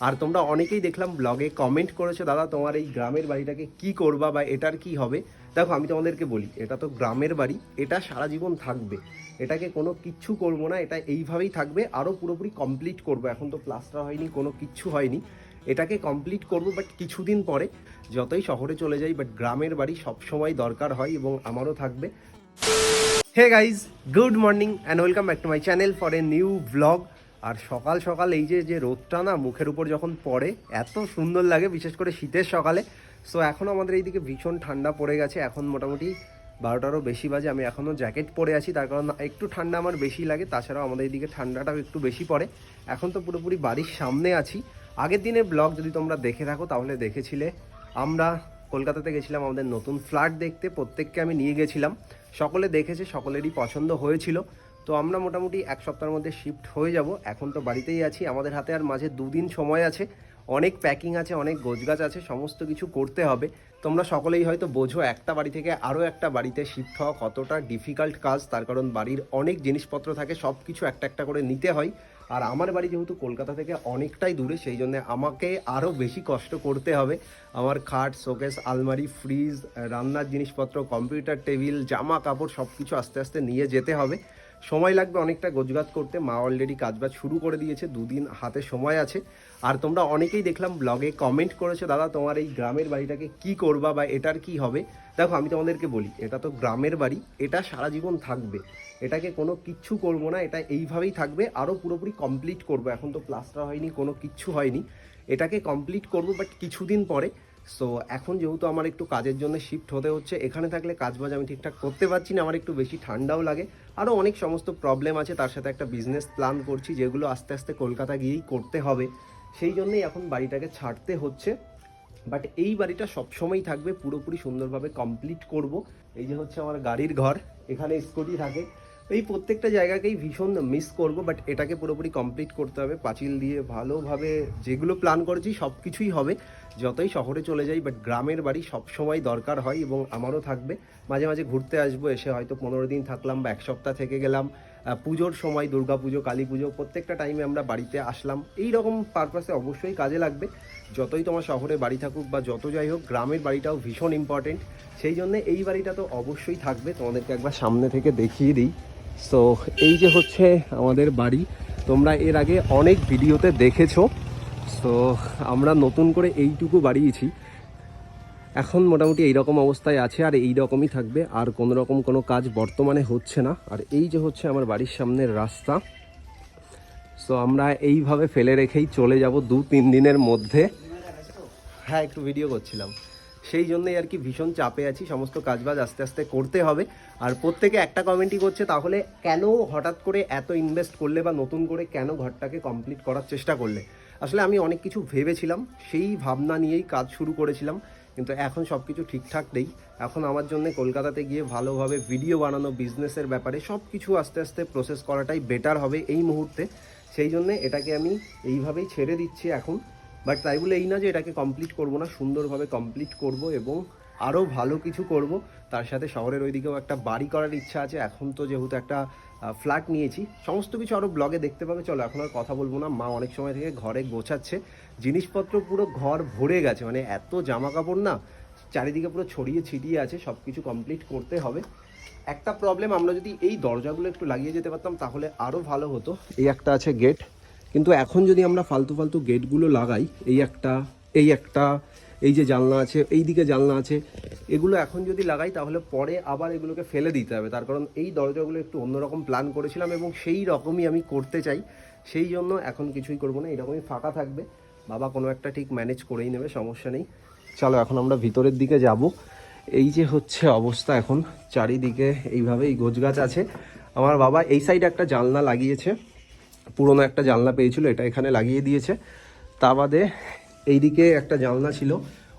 আর তোমরা অনেকেই দেখলাম ব্লগে কমেন্ট করেছ, দাদা, তোমার এই গ্রামের বাড়িটাকে কি করবা বা এটার কি হবে? দেখো, আমি তোমাদেরকে বলি, এটা তো গ্রামের বাড়ি, এটা সারা জীবন থাকবে। এটাকে কোনো কিচ্ছু করব না, এটা এইভাবেই থাকবে আরও পুরোপুরি কমপ্লিট করব। এখন তো প্লাস্টার হয়নি, কোনো কিচ্ছু হয়নি। এটাকে কমপ্লিট করব বাট কিছুদিন পরে, যতই শহরে চলে যাই বাট গ্রামের বাড়ি সবসময় দরকার হয় এবং আমারও থাকবে। Hey guys good morning and welcome back to my channel for a new vlog আর সকাল সকাল এই যে যে রোদটা না মুখের উপর যখন পড়ে, এত সুন্দর লাগে, বিশেষ করে শীতের সকালে। সো এখন আমাদের এইদিকে ভীষণ ঠান্ডা পড়ে গেছে। এখন মোটামুটি বারোটারও বেশি বাজে। আমি এখনও জ্যাকেট পরে আছি। তার কারণ একটু ঠান্ডা আমার বেশি লাগে। তাছাড়াও আমাদের এইদিকে ঠান্ডাটাও একটু বেশি পড়ে। এখন তো পুরোপুরি বাড়ির সামনে আছি। আগের দিনের ব্লগ যদি তোমরা দেখে থাকো, তাহলে দেখেছিলে আমরা কলকাতাতে গেছিলাম আমাদের নতুন ফ্ল্যাট দেখতে। প্রত্যেককে আমি নিয়ে গেছিলাম। সকলে দেখেছে, সকলেরই পছন্দ হয়েছিল। তো আমরা মোটামুটি এক সপ্তাহের মধ্যে শিফট হয়ে যাব। এখন তো বাড়িতেই আছি। আমাদের হাতে আর মাঝে দুদিন সময় আছে। অনেক প্যাকিং আছে, অনেক গোছগাছ আছে, সমস্ত কিছু করতে হবে। তোমরা সকলেই হয়তো বোঝো, একটা বাড়ি থেকে আরও একটা বাড়িতে শিফট হওয়া কতটা ডিফিকাল্ট কাজ। তার কারণ বাড়ির অনেক জিনিসপত্র থাকে সব কিছু একটা একটা করে নিতে হয়। আর আমার বাড়ি যেহেতু কলকাতা থেকে অনেকটাই দূরে, সেই জন্য আমাকে আরও বেশি কষ্ট করতে হবে। আমার খাট, শোকেস, আলমারি ফ্রিজ রান্নার জিনিসপত্র কম্পিউটার টেবিল জামা কাপড় সব কিছু আস্তে আস্তে নিয়ে যেতে হবে। সময় লাগবে অনেকটা গোজগাত করতে। মা অলরেডি কাজবাজ শুরু করে দিয়েছে, দুদিন হাতে সময় আছে। আর তোমরা অনেকেই দেখলাম ব্লগে কমেন্ট করেছ, দাদা, তোমার এই গ্রামের বাড়িটাকে কি করবা বা এটার কি হবে? দেখো, আমি তোমাদেরকে বলি, এটা তো গ্রামের বাড়ি, এটা সারা জীবন থাকবে। এটাকে কোনো কিচ্ছু করব না, এটা এইভাবেই থাকবে। আরও পুরোপুরি কমপ্লিট করব। এখন তো প্লাস্টার হয়নি, কোনো কিচ্ছু হয়নি। এটাকে কমপ্লিট করব বাট কিছুদিন পরে সো এখন যেহেতু আমার একটু কাজের জন্য শিফট হতে হচ্ছে, এখানে থাকলে কাজবাজ আমি ঠিকঠাক করতে পারছি না, আমার একটু বেশি ঠান্ডাও লাগে। আরও অনেক সমস্ত প্রবলেম আছে, তার সাথে একটা বিজনেস প্ল্যান করছি, যেগুলো আস্তে আস্তে কলকাতা গিয়েই করতে হবে। সেই জন্যই এখন বাড়িটাকে ছাড়তে হচ্ছে। বাট এই বাড়িটা সবসময়ই থাকবে, পুরোপুরি সুন্দরভাবে কমপ্লিট করব। এই যে হচ্ছে আমার গাড়ির ঘর, এখানে স্কুটি থাকে। এই প্রত্যেকটা জায়গাকেই ভীষণ মিস করব বাট এটাকে পুরোপুরি কমপ্লিট করতে হবে। পাঁচিল দিয়ে ভালোভাবে যেগুলো প্ল্যান করেছি সব কিছুই হবে। যতই শহরে চলে যাই বাট গ্রামের বাড়ি সবসময় দরকার হয় এবং আমারও থাকবে। মাঝে মাঝে ঘুরতে আসব, এসে হয়তো পনেরো দিন থাকলাম বা এক সপ্তাহ থেকে গেলাম। পুজোর সময়, দুর্গা পুজো, কালী পুজো, প্রত্যেকটা টাইমে আমরা বাড়িতে আসলাম। এই রকম পারপাসে অবশ্যই কাজে লাগবে। যতই তোমার শহরে বাড়ি থাকুক বা যত যাই হোক, গ্রামের বাড়িটাও ভীষণ ইম্পর্টেন্ট সেই জন্য এই বাড়িটা তো অবশ্যই থাকবে। তোমাদেরকে একবার সামনে থেকে দেখিয়ে দিই। সো এই যে হচ্ছে আমাদের বাড়ি। তোমরা এর আগে অনেক ভিডিওতে দেখেছ। সো আমরা নতুন করে এইটুকু বাড়িয়েছি। এখন মোটামুটি এইরকম অবস্থায় আছে আর এই রকমই থাকবে। আর কোনো রকম কোনো কাজ বর্তমানে হচ্ছে না। আর এই যে হচ্ছে আমার বাড়ির সামনের রাস্তা। সো আমরা এইভাবে ফেলে রেখেই চলে যাব দু তিন দিনের মধ্যে। হ্যাঁ একটু ভিডিও করছিলাম। সেই জন্যই আর কি ভীষণ চাপে আছি। সমস্ত কাজবাজ আস্তে আস্তে করতে হবে। আর প্রত্যেকে একটা কমেন্টই করছে, তাহলে কেন হঠাৎ করে এত ইনভেস্ট করলে বা নতুন করে কেন ঘরটাকে কমপ্লিট করার চেষ্টা করলে? আসলে আমি অনেক কিছু ভেবেছিলাম, সেই ভাবনা নিয়েই কাজ শুরু করেছিলাম, কিন্তু এখন সব কিছু ঠিকঠাক নেই। এখন আমার জন্য কলকাতাতে গিয়ে ভালোভাবে ভিডিও বানানো বিজনেসের ব্যাপারে সব কিছু আস্তে আস্তে প্রসেস করাটাই বেটার হবে এই মুহূর্তে। সেই জন্যে এটাকে আমি এইভাবেই ছেড়ে দিচ্ছি এখন। বাট তাই বলে এই না যে এটাকে কমপ্লিট করব না, সুন্দরভাবে কমপ্লিট করব এবং আরও ভালো কিছু করব। তার সাথে শহরের ওইদিকেও একটা বাড়ি করার ইচ্ছা আছে। এখন তো যেহেতু একটা ফ্ল্যাট নিয়েছি, সমস্ত কিছু আরও ব্লগে দেখতে পাবে। চলো, এখন আর কথা বলব না। মা অনেক সময় থেকে ঘরে গোছাচ্ছে। জিনিসপত্র পুরো ঘর ভরে গেছে। মানে এত জামা কাপড় না, চারিদিকে পুরো ছড়িয়ে ছিটিয়ে আছে। সব কিছু কমপ্লিট করতে হবে। একটা প্রবলেম আমরা যদি এই দরজাগুলো একটু লাগিয়ে যেতে পারতাম, তাহলে আরও ভালো হতো। এই একটা আছে গেট কিন্তু এখন যদি আমরা ফালতু ফালতু গেটগুলো লাগাই, এই একটা এই একটা এই যে জানলা আছে, এই দিকে জানলা আছে, এগুলো এখন যদি লাগাই তাহলে পরে আবার এগুলোকে ফেলে দিতে হবে। তার কারণ এই দরজাগুলো একটু অন্যরকম প্ল্যান করেছিলাম এবং সেই রকমই আমি করতে চাই। সেই জন্য এখন কিছুই করব না, এরকমই ফাঁকা থাকবে। বাবা কোনো একটা ঠিক ম্যানেজ করেই নেবে, সমস্যা নেই। চলো এখন আমরা ভিতরের দিকে যাব। এই যে হচ্ছে অবস্থা এখন, চারিদিকে এইভাবে এই গোছগাছ আছে। আমার বাবা এই সাইডে একটা জানলা লাগিয়েছে, পুরনো একটা জানলা পেয়েছিল, এটা এখানে লাগিয়ে দিয়েছে। তা বাদে এইদিকে একটা জানলা ছিল,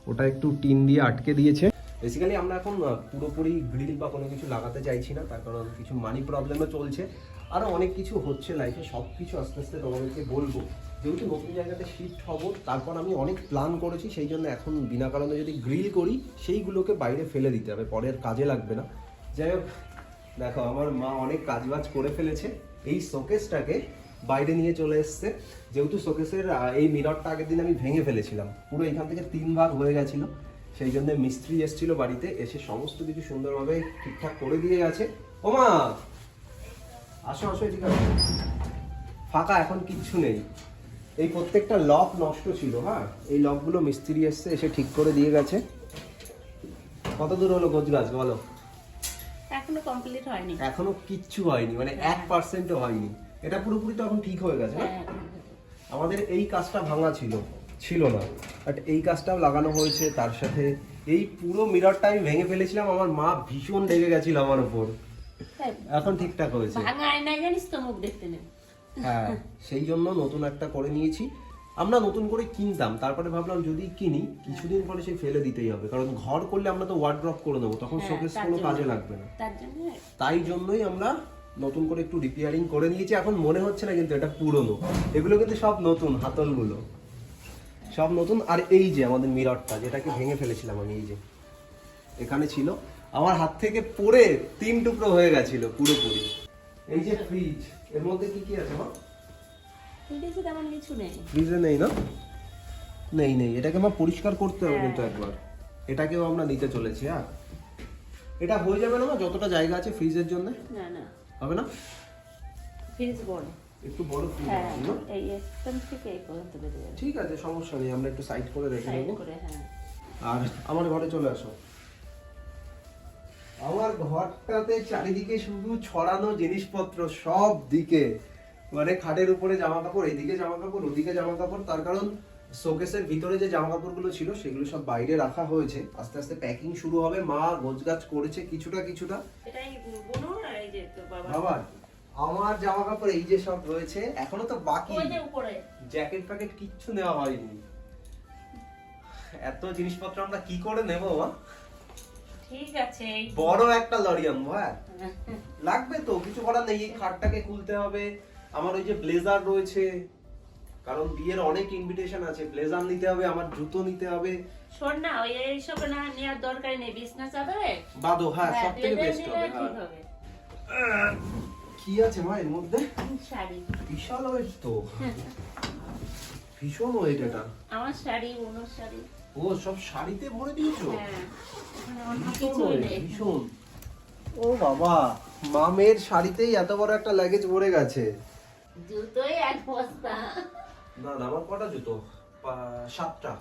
ওটা একটু টিন দিয়ে আটকে দিয়েছে। বেসিক্যালি আমরা এখন পুরোপুরি গ্রিল বা কোনো কিছু লাগাতে চাইছি না, তার কারণ কিছু মানি প্রবলেমও চলছে। আরও অনেক কিছু হচ্ছে লাইফে সব কিছু আস্তে আস্তে তোমাদেরকে বলব। যেহেতু নতুন জায়গাতে শিফট হব, তারপর আমি অনেক প্ল্যান করেছি, সেই জন্য এখন বিনা কারণে যদি গ্রিল করি, সেইগুলোকে বাইরে ফেলে দিতে হবে পরের কাজে লাগবে না। যাই হোক, দেখো, আমার মা অনেক কাজবাজ করে ফেলেছে। এই শোকেসটাকে বাইরে নিয়ে চলে এসছে। যেহেতু শোকেসের এই মিররটা আগের দিন আমি ভেঙে ফেলেছিলাম। পুরো এখান থেকে তিন ভাগ হয়ে গেছিল। সেই জন্য মিস্ত্রি এসেছিল বাড়িতে এসে সমস্ত কিছু সুন্দরভাবে ঠিকঠাক করে দিয়ে গেছে ওমা! আসো আসো আছে ফাঁকা এখন কিচ্ছু নেই। এই প্রত্যেকটা লক নষ্ট ছিল হ্যাঁ? এই লকগুলো মিস্ত্রি এসছে এসে ঠিক করে দিয়ে গেছে। কত দূর হলো গোজগাছ বলো? এখনও কমপ্লিট হয়নি। এখনও কিচ্ছু হয়নি মানে এক পার্সেন্টও হয়নি। এটা পুরোপুরি তো এখন ঠিক হয়ে গেছে হ্যাঁ, আমাদের এই কাজটা ভাঙা ছিল ছিল না। বাট এই কাজটাও লাগানো হয়েছে তার সাথে এই পুরো মিররটা আমি ভেঙে ফেলেছিলাম আমার মা ভীষণ রেগে গেছিল আমার উপর। এখন ঠিকঠাক হয়েছে। হ্যাঁ সেই জন্য নতুন একটা করে নিয়েছি। আমরা নতুন করে কিনতাম তারপরে ভাবলাম যদি কিনি কিছুদিন পরে সেই ফেলে দিতেই হবে। কারণ ঘর করলে আমরা তো ওয়ার্ড্রপ করে নেব তখন হ্যাঁ, শোকেস কোনো কাজে লাগবে না। তাই জন্যই আমরা নতুন করে একটু রিপেয়ারিং করে নিয়েছি। এখন মনে হচ্ছে না কিন্তু এটা পুরনো। এগুলো কিন্তু সব নতুন হাতলগুলো। সব নতুন। আর এই যে আমাদের মিররটা যেটাকে ভেঙে ফেলেছিলাম আমি এই যে এখানে ছিল। আমার হাত থেকে পড়ে তিন টুকরো হয়ে গেছিল পুরোপুরি। এই যে ফ্রিজ এর মধ্যে কি কি আছে মা? তেমন কিছু নেই। ফ্রিজে নেই না? নেই নেই। এটাকে আমার পরিষ্কার করতে হবে কিন্তু একবার। এটাকেও আমরা নিতে চলেছি হ্যাঁ? এটা হয়ে যাবে না? যতটা জায়গা আছে ফ্রিজের জন্য? না না। হবে না? ফ্রিজ বড় একটু বড় ফ্রিজ হ্যাঁ এই থেকে এই পর্যন্ত বেরিয়ে যাবে। ঠিক আছে সমস্যা নেই আমরা একটু সাইড করে রেখে দেবো হ্যাঁ। আর আমার ঘরে চলে আসো। আমার ঘরটাতে চারিদিকে শুধু ছড়ানো জিনিসপত্র সব দিকে। মানে খাটের উপরে জামা কাপড় এইদিকে জামা কাপড় ওদিকে জামা কাপড় তার কারণ শোকেসের ভিতরে যে জামা কাপড়গুলো ছিল সেগুলো সব বাইরে রাখা হয়েছে। আস্তে আস্তে প্যাকিং শুরু হবে মা গোছগাছ করেছে কিছুটা কিছুটা। এটাই বলুন আমার জামা কাপড় এই যে সব রয়েছে এখনও তো বাকি। ওই যে উপরে। জ্যাকেট প্যাকেট কিচ্ছু নেওয়া হয়নি। এত জিনিসপত্র আমরা কি করে নেব মা ঠিক আছে বড় একটা লরি আনব হ্যাঁ? লাগবে তো কিছু করার নেই এই খাটটাকে খুলতে হবে। আমার ওই যে ব্লেজার রয়েছে কারণ বিয়ের অনেক ইনভিটেশন আছে। ব্লেজার নিতে হবে আমার জুতো নিতে হবে। শোন না ওই এইসব না নেওয়ার দরকার নেই বাদো হ্যাঁ সব থেকে বেস্ট হবে হ্যাঁ। হবে। কি আছে মা এর মধ্যে? শাড়ি। বিশাল ওয়েট তো। ভীষণ ওয়েট এটা। আমার শাড়ি ওনার শাড়ি। ও সব শাড়িতে ভরে দিয়েছ? হ্যাঁ। অন্য ভীষণ ও বাবা মামের শাড়িতেই এত বড় একটা লাগেজ ভরে গেছে। জুতোই এক বস্তা। না না আমার কটা জুতো? পা- সাতটা।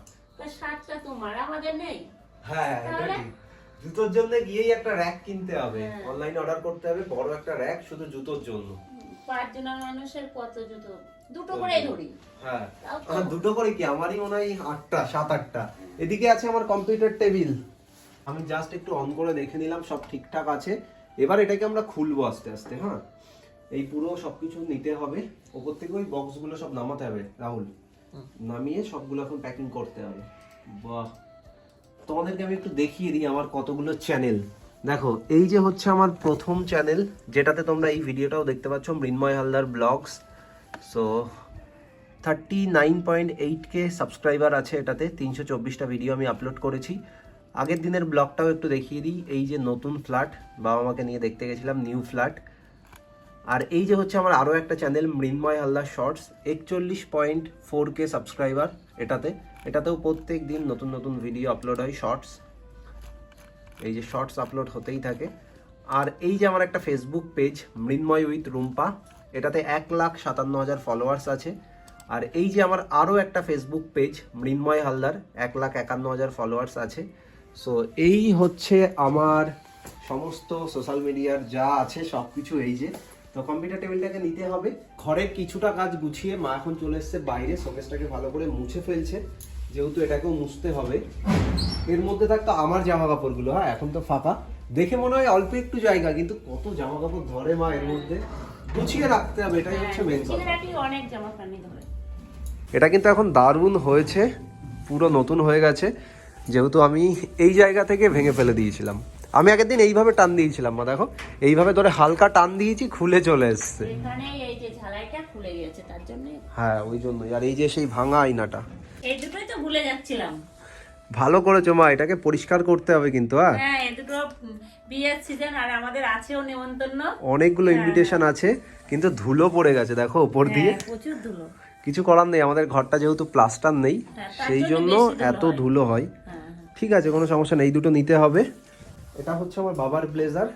তোমার আমাদের নেই? হ্যাঁ এটা ঠিক জুতোর জন্য গিয়েই একটা র্যাক কিনতে হবে। হ্যাঁ। অনলাইনে অর্ডার করতে হবে বড় একটা র্যাক শুধু জুতোর জন্য। পাঁচজনের মানুষের কত জুতো? দুটো করে ধরি। হ্যাঁ। দুটো করে কি? আমারই মনে হয় আটটা সাত আটটা। এদিকে আছে আমার কম্পিউটার টেবিল আমি জাস্ট একটু অন করে দেখে নিলাম সব ঠিকঠাক আছে। এবার এটাকে আমরা খুলবো আস্তে আস্তে হ্যাঁ? এই পুরো সবকিছু নিতে হবে। ওপর থেকে ওই বক্সগুলো সব নামাতে হবে রাহুল। নামিয়ে সবগুলো এখন প্যাকিং করতে হবে। বাহ! তোমাদেরকে আমি একটু দেখিয়ে দিই আমার কতগুলো চ্যানেল দেখো, এই যে হচ্ছে আমার প্রথম চ্যানেল যেটাতে তোমরা এই ভিডিওটাও দেখতে পাচ্ছ, Mrinmoy Haldar vlogs. So thirty nine point eight K subscriber আছে এটাতে, তিনশো চব্বিশটা ভিডিও আমি আপলোড করেছি। আগের দিনের ব্লগটাও একটু দেখিয়ে দিই, এই যে নতুন ফ্ল্যাট বাবা মাকে নিয়ে দেখতে গেছিলাম নিউ ফ্ল্যাট আর এই যে হচ্ছে আমার আরও একটা চ্যানেল মৃন্ময় হালদার শর্টস একচল্লিশ পয়েন্ট ফোর কে সাবস্ক্রাইবার এটাতে। এটাতেও প্রত্যেক দিন নতুন নতুন ভিডিও আপলোড হয় শর্টস এই যে শর্টস আপলোড হতেই থাকে। আর এই যে আমার একটা Facebook page Mrinmoy with Rumpa, এটাতে এক লাখ সাতান্ন হাজার ফলোয়ার্স আছে। আর এই যে আমার আরও একটা ফেসবুক পেজ মৃন্ময় হালদার, এক লাখ একান্ন হাজার ফলোয়ার্স আছে। সো এই হচ্ছে আমার সমস্ত সোশ্যাল মিডিয়ার যা আছে সব কিছু এই যে। তো কম্পিউটার টেবিলটাকে নিতে হবে। ঘরের কিছুটা কাজ গুছিয়ে মা এখন চলে এসছে বাইরে শোকেসটাকে ভালো করে মুছে ফেলছে। যেহেতু এটাকেও মুছতে হবে এর মধ্যে থাকতো আমার জামা কাপড়গুলো হ্যাঁ এখন তো ফাঁকা। দেখে মনে হয় অল্প একটু জায়গা কিন্তু কত জামা কাপড় ধরে মা এর মধ্যে। গুছিয়ে রাখতে হবে এটাই হচ্ছে মেন কথা। ছেলেরাটি অনেক জামা ধরে। এটা কিন্তু এখন দারুণ হয়েছে পুরো নতুন হয়ে গেছে। যেহেতু আমি এই জায়গা থেকে ভেঙে ফেলে দিয়েছিলাম। আমি আগের দিন এইভাবে টান দিয়েছিলাম মা দেখো। এইভাবে ধরে হালকা টান দিয়েছি খুলে চলে এসছে। এখানে এই যে ঝালাইটা খুলে গেছে তার জন্য হ্যাঁ ওই জন্যই। আর এই যে সেই ভাঙা আয়নাটা। এই দুটোই তো ভুলে যাচ্ছিলাম। ভালো করেছ মা এটাকে পরিষ্কার করতে হবে কিন্তু হ্যাঁ? হ্যাঁ এই দুটো বিয়ের সিজন আর আমাদের আছেও নেমন্তন্ন। অনেকগুলো ইনভিটেশন আছে কিন্তু ধুলো পড়ে গেছে দেখো উপর দিয়ে। হ্যাঁ, প্রচুর ধুলো। কিছু করার নেই আমাদের ঘরটা যেহেতু প্লাস্টার নেই হ্যাঁ, সেই জন্য এত ধুলো হয়। হ্যাঁ হ্যাঁ। ঠিক আছে কোনো সমস্যা নেই দুটো নিতে হবে। এটা হচ্ছে আমার বাবার ব্লেজার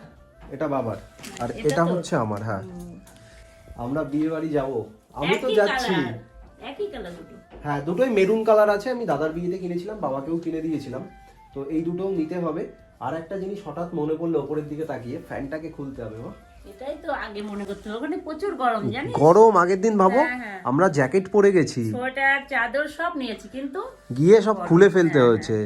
এটা বাবার। আর এটা হচ্ছে আমার হ্যাঁ। আমরা বিয়ে বাড়ি যাব। আমি তো যাচ্ছি। একই কালার দুটো। হ্যাঁ দুটোই মেরুন কালার আছে আমি দাদার বিয়েতে কিনেছিলাম বাবাকেও কিনে দিয়েছিলাম। তো এই দুটোও নিতে হবে। আর একটা জিনিস হঠাৎ মনে পড়ল ওপরের দিকে তাকিয়ে ফ্যানটাকে খুলতে হবে মা। এটাই তো আগে মনে করতে হবে ওখানে প্রচুর গরম জানিস? গরম আগের দিন ভাবো হ্যাঁ, হ্যাঁ। আমরা জ্যাকেট পরে গেছি। সোয়েটার চাদর সব নিয়েছি কিন্তু গিয়ে সব খুলে ফেলতে হয়েছে।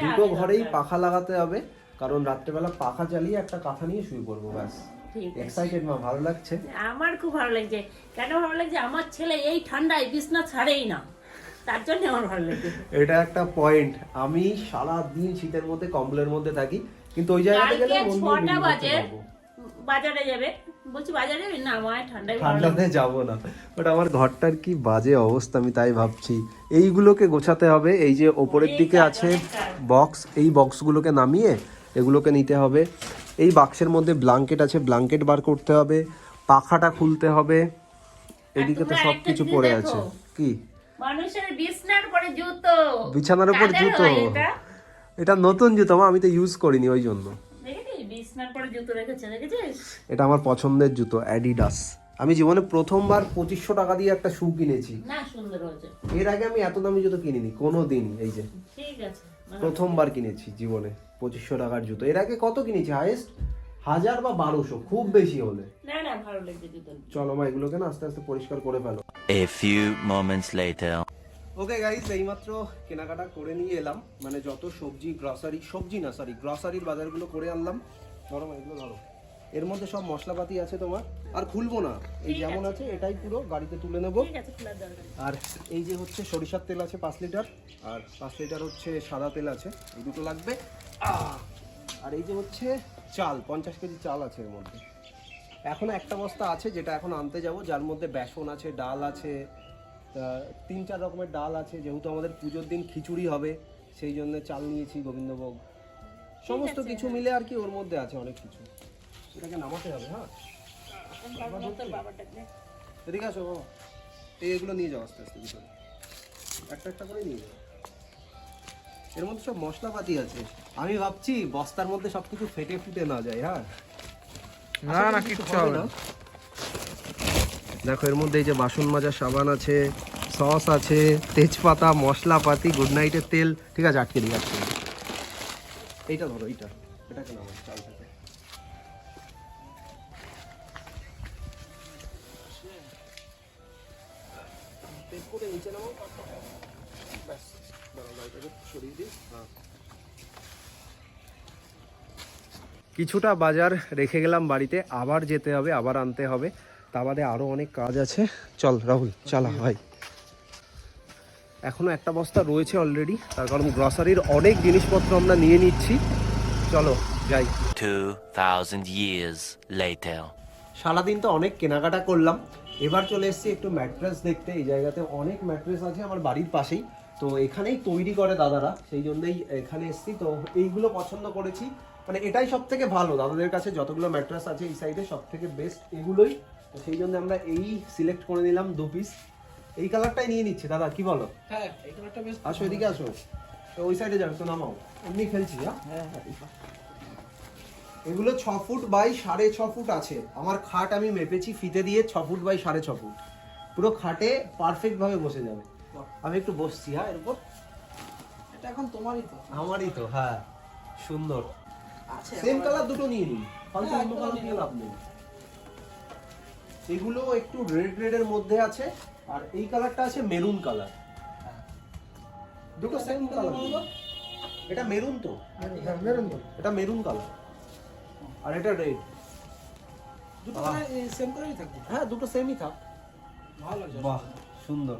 দুটো ঘরেই পাখা লাগাতে হবে কারণ রাত্রেবেলা পাখা চালিয়ে একটা কাঁথা নিয়ে শুয়ে পড়ব ব্যাস। ঠিক এক্সাইটেড মা ভালো লাগছে? আমার খুব ভালো লাগছে। কেন ভালো লাগছে? আমার ছেলে এই ঠান্ডায় বিছনা ছাড়েই না। তার জন্য আমার ভালো লাগছে। এটা একটা পয়েন্ট আমি সারা দিন শীতের মধ্যে কম্বলের মধ্যে থাকি। কিন্তু ওই জায়গাতে গেলে ছটা বাজে। বাজারে যাবে। বলছি বাজারে না আমার ঠান্ডায় ঠান্ডাতে যাব না। বাট আমার ঘরটার কি বাজে অবস্থা আমি তাই ভাবছি। এইগুলোকে গোছাতে হবে। এই যে ওপরের দিকে আছে বক্স এই বক্সগুলোকে নামিয়ে এগুলোকে নিতে হবে। এই বাক্সের মধ্যে ব্লাঙ্কেট আছে ব্লাঙ্কেট বার করতে হবে পাখাটা খুলতে হবে। এদিকে তো সব কিছু পড়ে আছে। কি? মানুষের বিছনার পরে জুতো। বিছানার উপর জুতো? এটা? নতুন জুতো মা আমি তো ইউজ করিনি ওই জন্য। এটা আমার পছন্দের জুতো অ্যাডিডাস আমি জীবনে প্রথমবার পঁচিশশো টাকা দিয়ে একটা শু কিনেছি। এর আগে আমি এত দামি জুতো কিনিনি কোনো দিন এই যে। ঠিক আছে। প্রথমবার কিনেছি জীবনে পঁচিশশো টাকার জুতো। এর আগে কত কিনেছি? হাইয়েস্ট হাজার বা বারোশো খুব বেশি হলে। না না ভালো লাগছে জুতো চলো মা এগুলোকে না আস্তে আস্তে পরিষ্কার করে ফেলো। A few moments later okay guys এইমাত্র কেনাকাটা করে নিয়ে এলাম। মানে যত সবজি গ্রসারি সবজি না সরি গ্রসারির বাজারগুলো করে আনলাম। ধরো মা, এগুলো ধরো। এর মধ্যে সব মশলাপাতি আছে তোমার আর খুলবো না। এই যেমন আছে। এটাই পুরো গাড়িতে তুলে নেব। আর এই যে হচ্ছে সরিষার তেল আছে পাঁচ লিটার আর পাঁচ লিটার হচ্ছে সাদা তেল আছে এই দুটো লাগবে। আর এই যে হচ্ছে চাল পঞ্চাশ কেজি চাল আছে এর মধ্যে। এখনও একটা বস্তা আছে যেটা এখন আনতে যাব যার মধ্যে বেসন আছে ডাল আছে তিন চার রকমের ডাল আছে যেহেতু আমাদের পুজোর দিন খিচুড়ি হবে সেই জন্য চাল নিয়েছি গোবিন্দভোগ। সমস্ত কিছু মিলে আর কি ওর মধ্যে আছে অনেক কিছু। এটাকে নামাতে হবে হ্যাঁ? এদিকে আসো বাবা। এই এগুলো নিয়ে যাও আস্তে আস্তে ভিতরে। একটা একটা করে নিয়ে যাও। এর মধ্যে সব মশলাপাতি আছে। আমি ভাবছি বস্তার মধ্যে সবকিছু ফেটে ফুটে না যায় হ্যাঁ? না না কিচ্ছু হবে না। দেখো এর মধ্যে এই যে বাসন মাজার সাবান আছে সস আছে তেজপাতা মশলাপাতি গুড নাইটের তেল। ঠিক আছে আটকে দিই আটকে এইটা ধরো এইটা। এটাকে নাও চালটাকে। তেল করে নিচে নামাও। ব্যাস দাঁড়াও, লাইটাকে সরিয়ে দিই। হ্যাঁ। কিছুটা বাজার রেখে গেলাম বাড়িতে আবার যেতে হবে আবার আনতে হবে। তা বাদে আরও অনেক কাজ আছে। চল রাহুল চালা ভাই। এখনও একটা বস্তা রয়েছে অলরেডি তার কারণ গ্রসারির অনেক জিনিসপত্র আমরা নিয়ে নিচ্ছি। চলো যাই। 2,000 years later. সারাদিন তো অনেক কেনাকাটা করলাম। এবার চলে এসেছি একটু ম্যাট্রেস দেখতে। এই জায়গাতে অনেক ম্যাট্রেস আছে আমার বাড়ির পাশেই। তো এখানেই তৈরি করে দাদারা সেই জন্যই এখানে এসেছি। তো এইগুলো পছন্দ করেছি। মানে এটাই সব থেকে ভালো দাদাদের কাছে যতগুলো ম্যাট্রেস আছে এই সাইডে সব থেকে বেস্ট এগুলোই। তো সেই জন্য আমরা এই সিলেক্ট করে নিলাম দু পিস। এই কালারটাই নিয়ে নিচ্ছি। দাদা কি বলো? হ্যাঁ এই কালারটা বেশ আসো এদিকে আসো। তো ওই সাইডে যাবে তো নামাও। এমনি খেলছি হ্যাঁ। এগুলো ছ ফুট বাই সাড়ে ছ ফুট আছে। আমার খাট আমি মেপেছি ফিতে দিয়ে ছ ফুট বাই সাড়ে ছ ফুট। পুরো খাটে পারফেক্ট ভাবে বসে যাবে। আমি একটু বসছি হ্যাঁ এর উপর এটা এখন তোমারই তো। আমারই তো হ্যাঁ সুন্দর। আছে সেম কালার দুটো নিয়ে নিন ফালতু হ্যাঁ, অন্য কালার নিয়ে লাভ নেই। এগুলো একটু রেড রেডের মধ্যে আছে আর এই কালারটা আছে মেরুন কালার দুটো সেম কালার এটা মেরুন তো হ্যাঁ মেরুন তো? এটা মেরুন কালার আর এটা রেড দুটো সেম করেই থাকবে। হ্যাঁ দুটো সেমই থাক। ভালো বাহ সুন্দর।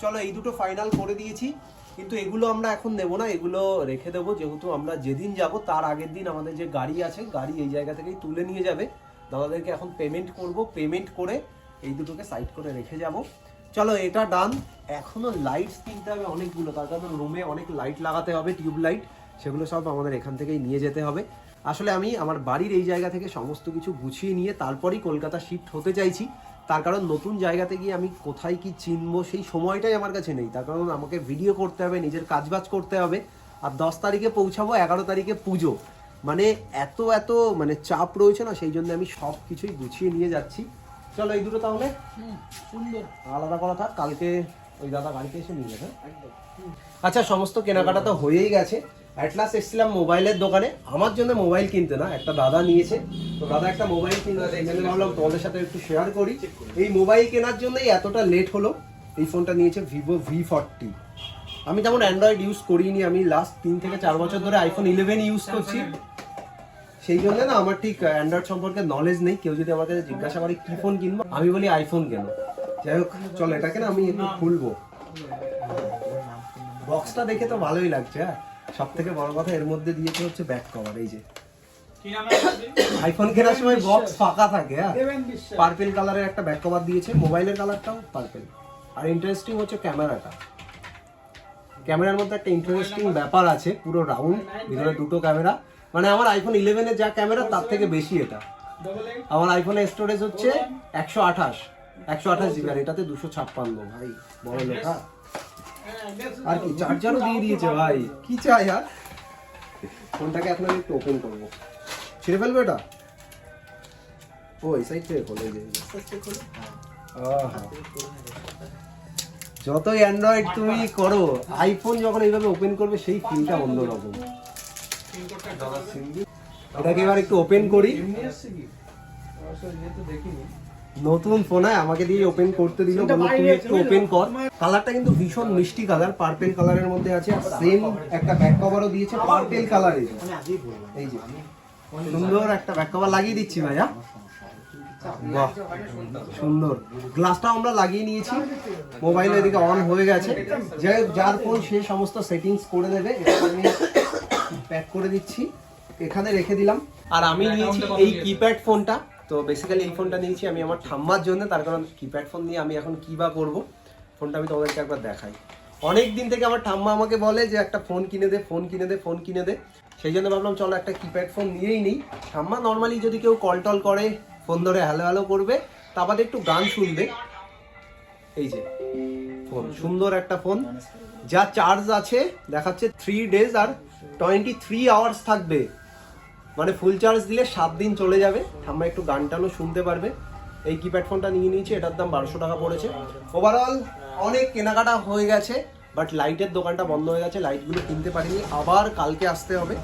চলো এই দুটো ফাইনাল করে দিয়েছি। কিন্তু এগুলো আমরা এখন নেব না এগুলো রেখে দেবো। যেহেতু আমরা যেদিন যাব তার আগের দিন আমাদের যে গাড়ি আছে গাড়ি এই জায়গা থেকেই তুলে নিয়ে যাবে। দাদাদেরকে এখন পেমেন্ট করব। পেমেন্ট করে এই দুটোকে সাইড করে রেখে যাব। চলো এটা ডান এখনও লাইটস কিনতে হবে অনেকগুলো। তার কারণ রুমে অনেক লাইট লাগাতে হবে টিউব লাইট সেগুলো সব আমাদের এখান থেকেই নিয়ে যেতে হবে। আসলে আমি আমার বাড়ির এই জায়গা থেকে সমস্ত কিছু গুছিয়ে নিয়ে তারপরেই কলকাতা শিফট হতে চাইছি। তার কারণ নতুন জায়গাতে গিয়ে আমি কোথায় কি চিনব সেই সময়টাই আমার কাছে নেই। তার কারণ আমাকে ভিডিও করতে হবে নিজের কাজবাজ করতে হবে। আর দশ তারিখে পৌঁছাবো এগারো তারিখে পুজো। মানে এত এত মানে চাপ রয়েছে না সেই জন্য আমি সব কিছুই গুছিয়ে নিয়ে যাচ্ছি। চলো এই দুটো তাহলে। সুন্দর। আলাদা করা থাক কালকে ওই দাদা বাড়িতে এসে নিয়ে যাবে। আচ্ছা সমস্ত কেনাকাটা তো হয়েই গেছে। অ্যাটলাস এসেছিলাম মোবাইলের দোকানে। আমার জন্য মোবাইল কিনতে না, একটা দাদা নিয়েছে। তো দাদা একটা মোবাইল কিনতে ভাবলাম তোমাদের সাথে একটু শেয়ার করি। এই মোবাইল কেনার জন্যই এতটা লেট হলো। এই ফোনটা নিয়েছে ভিভো ভি ফর্টি আমি তেমন অ্যান্ড্রয়েড ইউজ করিনি, আমি লাস্ট তিন থেকে চার বছর ধরে আইফোন ইলেভেন ইউজ করছি। সেই জন্য না আমার ঠিক অ্যান্ড্রয়েড সম্পর্কে নলেজ নেই। কেউ যদি আমাকে জিজ্ঞাসা করে, কি ফোন কিনবো? আমি বলি আইফোন কেন? যাই হোক, চল এটাকে না আমি একটু খুলবো। বক্সটা দেখে তো ভালোই লাগছে হ্যাঁ। সব থেকে বড় কথা এর মধ্যে দিয়েছে হচ্ছে ব্যাক কভার এই যে। আইফোন কেনার সময় বক্স ফাঁকা থাকে হ্যাঁ? পার্পেল কালারের একটা ব্যাক কভার দিয়েছে মোবাইলের কালারটাও পার্পেল আর ইন্টারেস্টিং হচ্ছে ক্যামেরাটা ক্যামেরার মধ্যে একটা ইন্টারেস্টিং ব্যাপার আছে পুরো রাউন্ড ভিতরে দুটো ক্যামেরা মানে আমার আইফোন ইলেভেনের যা ক্যামেরা তার থেকে বেশি এটা। আমার আইফোনের স্টোরেজ হচ্ছে একশো আঠাশ। একশো আঠাশ জিবি আর এটাতে দুশো ছাপ্পান্ন ভাই বড় লেখা আর কি চার্জারও দিয়ে দিয়েছে ভাই। কি চাই আর? ফোনটাকে এখন আমি একটু ওপেন করব। ছিঁড়ে ফেলবে এটা? ও এই সাইড থেকে খোলে এই যে, যতই অ্যান্ড্রয়েড তুমি করো আইফোন যখন এইভাবে ওপেন করবে সেই ফিলটা অন্যরকম এটাকে এবার একটু ওপেন করি। এমনি আসছে কি? অবশ্য তো দেখিনি। নতুন ফোনে আমাকে দিয়ে ওপেন করতে দিল তুই একটু ওপেন কর। কালারটা কিন্তু ভীষণ মিষ্টি কালার পার্পেল কালারের মধ্যে আছে আর সেম একটা ব্যাক কভারও দিয়েছে পার্পেল কালারে এই যে সুন্দর একটা ব্যাক কভার লাগিয়ে দিচ্ছি ভাইয়া। বাহ সুন্দর। গ্লাসটা আমরা লাগিয়ে নিয়েছি। মোবাইল এদিকে অন হয়ে গেছে। হোক, যার ফোন সে সমস্ত সেটিংস করে দেবে আমি প্যাক করে দিচ্ছি। এখানে রেখে দিলাম। আর আমি নিয়েছি এই কিপ্যাড ফোনটা তো বেসিক্যালি এই ফোনটা নিয়েছি আমি আমার ঠাম্মার জন্য, তার কারণ কিপ্যাড ফোন নিয়ে আমি এখন কি বা করব ফোনটা আমি তোমাদেরকে একবার দেখাই। অনেক দিন থেকে আমার ঠাম্মা আমাকে বলে যে, একটা ফোন কিনে দে ফোন কিনে দে ফোন কিনে দে। সেই জন্য ভাবলাম, চলো একটা কিপ্যাড ফোন নিয়েই নিই। ঠাম্মা নর্মালি যদি কেউ কল টল করে ফোন ধরে হ্যালো হ্যালো করবে, তা বাদে একটু গান শুনবে। এই যে ফোন সুন্দর একটা ফোন যা চার্জ আছে, দেখাচ্ছে থ্রি ডেজ আর টোয়েন্টি থ্রি আওয়ার্স থাকবে। মানে ফুল চার্জ দিলে সাত দিন চলে যাবে। ঠাম্মা একটু গান টানও শুনতে পারবে। এই কিপ্যাড ফোনটা নিয়ে নিয়েছি, এটার দাম বারোশো টাকা পড়েছে। ওভারঅল অনেক কেনাকাটা হয়ে গেছে বাট লাইটের দোকানটা বন্ধ হয়ে গেছে লাইটগুলো কিনতে পারিনি। আবার কালকে আসতে হবে।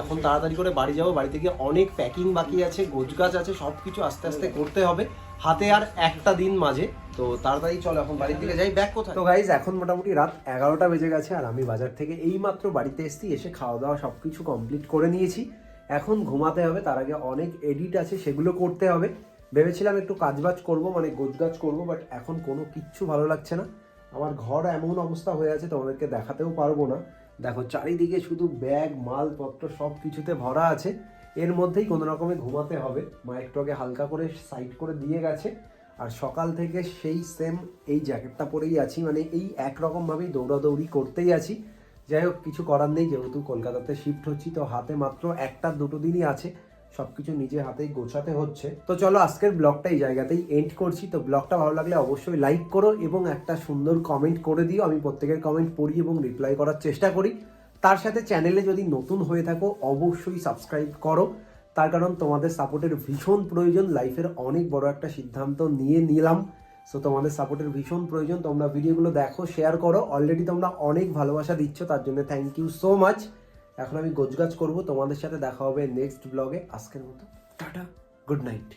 এখন তাড়াতাড়ি করে বাড়ি যাব বাড়ি থেকে অনেক প্যাকিং বাকি আছে, গোছগাছ আছে সব কিছু আস্তে আস্তে করতে হবে। হাতে আর একটা দিন মাঝে। তো তাড়াতাড়ি চলো, এখন বাড়ির দিকে যাই। ব্যাক কোথায়? তো গাইজ এখন মোটামুটি রাত এগারোটা বেজে গেছে, আর আমি বাজার থেকে এই মাত্র বাড়িতে এসেছি, এসে খাওয়া দাওয়া সব কিছু কমপ্লিট করে নিয়েছি। এখন ঘুমাতে হবে, তার আগে অনেক এডিট আছে, সেগুলো করতে হবে। ভেবেছিলাম একটু কাজবাজ করব মানে গোছগাছ করব বাট এখন কোনো কিচ্ছু ভালো লাগছে না। আমার ঘর এমন অবস্থা হয়ে আছে, তোমাদেরকে দেখাতেও পারব না। দেখো, চারিদিকে শুধু ব্যাগ, মালপত্র, সব কিছুতে ভরা আছে। এর মধ্যেই কোনো রকমে ঘুমাতে হবে। মা একটু আগে হালকা করে সাইড করে দিয়ে গেছে। আর সকাল থেকে সেই সেম এই জ্যাকেটটা পরেই আছি মানে এই একরকমভাবেই দৌড়াদৌড়ি করতেই আছি। যাই হোক, কিছু করার নেই, যেহেতু কলকাতাতে শিফট হচ্ছি, তো হাতে মাত্র একটা, দুটো দিনই আছে। সবকিছু নিজে হাতেই গোছাতে হচ্ছে। তো চলো, আজকের ব্লগটা এই জায়গাতেই এন্ড করছি। তো ব্লগটা ভালো লাগলে অবশ্যই লাইক করো এবং একটা সুন্দর কমেন্ট করে দিও। আমি প্রত্যেকের কমেন্ট পড়ি এবং রিপ্লাই করার চেষ্টা করি। তার সাথে চ্যানেলে যদি নতুন হয়ে থাকো, অবশ্যই সাবস্ক্রাইব করো। তার কারণ তোমাদের সাপোর্টের ভীষণ প্রয়োজন। লাইফের অনেক বড় একটা সিদ্ধান্ত নিয়ে নিলাম। সো তোমাদের সাপোর্টের ভীষণ প্রয়োজন। তোমরা ভিডিওগুলো দেখো শেয়ার করো। অলরেডি তোমরা অনেক ভালোবাসা দিচ্ছ, তার জন্য থ্যাংক ইউ সো মাচ এখন আমি গোজগাজ করব। তোমাদের সাথে দেখা হবে নেক্সট ব্লগে আজকের মতো, টাটা। Good night